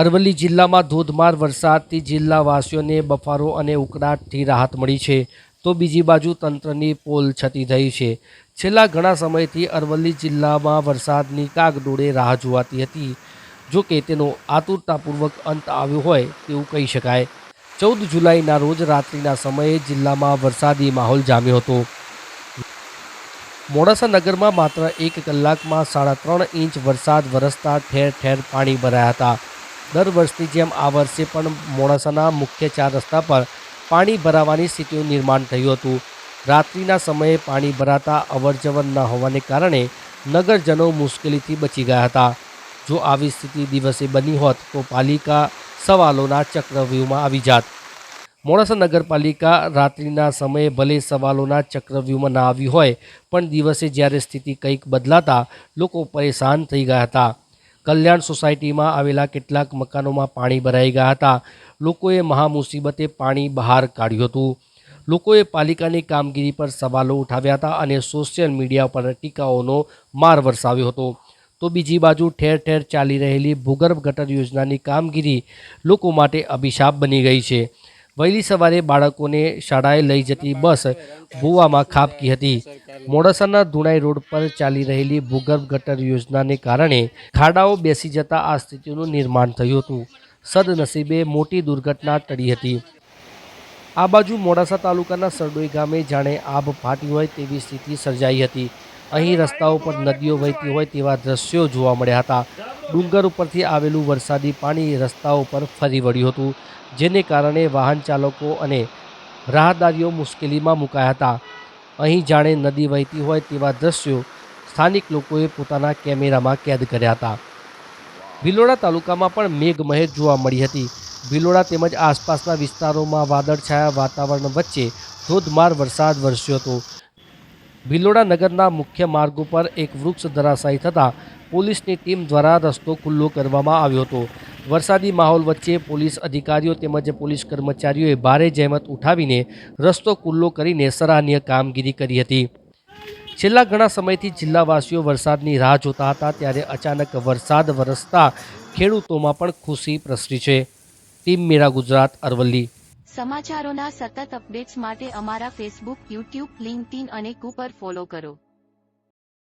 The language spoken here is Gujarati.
અરવલ્લી જિલ્લામાં ધોધમાર વરસાદથી જિલ્લાવાસીઓને બફારો અને ઉકળાટથી રાહત મળી છે. તો બીજી બાજુ તંત્રની પોલ છતી થઈ છે. છેલ્લા ઘણા સમયથી અરવલ્લી જિલ્લામાં વરસાદની કાગડોળે રાહ જોવાતી હતી. જો કે તેનો આતુરતાપૂર્વક અંત આવ્યો હોય તેવું કહી શકાય. ચૌદ જુલાઈના રોજ રાત્રિના સમયે જિલ્લામાં વરસાદી માહોલ જામ્યો હતો. મોડાસા નગરમાં માત્ર એક કલાકમાં સાડા ત્રણ ઇંચ વરસાદ વરસતા ઠેર ઠેર પાણી ભરાયા હતા. દર વર્ષની જેમ આ વર્ષે પણ મોડાસાના મુખ્ય ચાર રસ્તા પર પાણી ભરાવાની સ્થિતિનું નિર્માણ થયું હતું. રાત્રિના સમયે પાણી ભરાતા અવરજવર ન હોવાને કારણે નગરજનો મુશ્કેલીથી બચી ગયા હતા. જો આવી સ્થિતિ દિવસે બની હોત તો પાલિકા સવાલોના ચક્રવ્યૂહમાં આવી જાત. મોડાસા નગરપાલિકા રાત્રિના સમયે ભલે સવાલોના ચક્રવ્યૂહમાં ના આવી હોય, પણ દિવસે જ્યારે સ્થિતિ કંઈક બદલાતા લોકો પરેશાન થઈ ગયા હતા. કલ્યાણ સોસાયટીમાં આવેલા કેટલાક મકાનોમાં પાણી ભરાઈ ગયા હતા. લોકોએ મહામુસીબતે પાણી બહાર કાઢ્યું હતું. લોકોએ પાલિકાની કામગીરી પર સવાલો ઉઠાવ્યા હતા અને સોશિયલ મીડિયા પર ટીકાઓનો માર વરસાવ્યો હતો. તો બીજી બાજુ ઠેર ઠેર ચાલી રહેલી ભૂગર્ભ ગટર યોજનાની કામગીરી લોકો માટે અભિશાપ બની ગઈ છે. વહેલી સવારે બાળકોને શાળાએ લઈ જતી બસ ભૂવામાં ખાબકી હતી. મોડાસાના ધુણાઈ રોડ પર ચાલી રહેલી ભૂગર્ભ ગટર યોજનાને કારણે ખાડાઓ બેસી જતા આ સ્થિતિનું નિર્માણ થયું હતું. સદનસીબે મોટી દુર્ઘટના ટળી હતી. આ બાજુ મોડાસા તાલુકાના સરડોઈ ગામે જાણે આભ ફાટી હોય તેવી સ્થિતિ સર્જાઈ હતી. અહીં રસ્તાઓ પર નદીઓ વહેતી હોય તેવા દ્રશ્યો જોવા મળ્યા હતા. ડુંગર ઉપરથી આવેલું વરસાદી પાણી રસ્તાઓ પર ફરી વળ્યું હતું, જેને કારણે વાહન ચાલકો અને રાહદારીઓ મુશ્કેલીમાં મુકાયા હતા. અહીં જાણે નદી વહેતી હોય તેવા દ્રશ્યો સ્થાનિક લોકોએ પોતાના કેમેરામાં કેદ કર્યા હતા. ભિલોડા તાલુકામાં પણ મેઘમહેર જોવા મળી હતી. ભિલોડા તેમજ આસપાસના વિસ્તારોમાં વાદળછાયા વાતાવરણ વચ્ચે ધોધમાર વરસાદ વરસ્યો હતો. ભિલોડા નગરના મુખ્ય માર્ગો પર એક વૃક્ષ ધરાશાયી થતાં પોલીસની ટીમ દ્વારા રસ્તો ખુલ્લો કરવામાં આવ્યો હતો. વરસાદી માહોલ વચ્ચે પોલીસ અધિકારીઓ તેમજ પોલીસ કર્મચારીઓએ ભારે જહેમત ઉઠાવીને રસ્તો ખુલ્લો કરીને સરાહનીય કામગીરી કરી હતી. છેલ્લા ઘણા સમયથી જિલ્લાવાસીઓ વરસાદની રાહ જોતા હતા ત્યારે અચાનક વરસાદ વરસતા ખેડૂતોમાં પણ ખુશી પ્રસરી છે. ટીમ મેરા ગુજરાત અરવલ્લી. સમાચારોના સતત અપડેટ્સ માટે અમારા ફેસબુક યુટ્યુબ લિંક્ડઇન અને કુપર ફોલો કરો.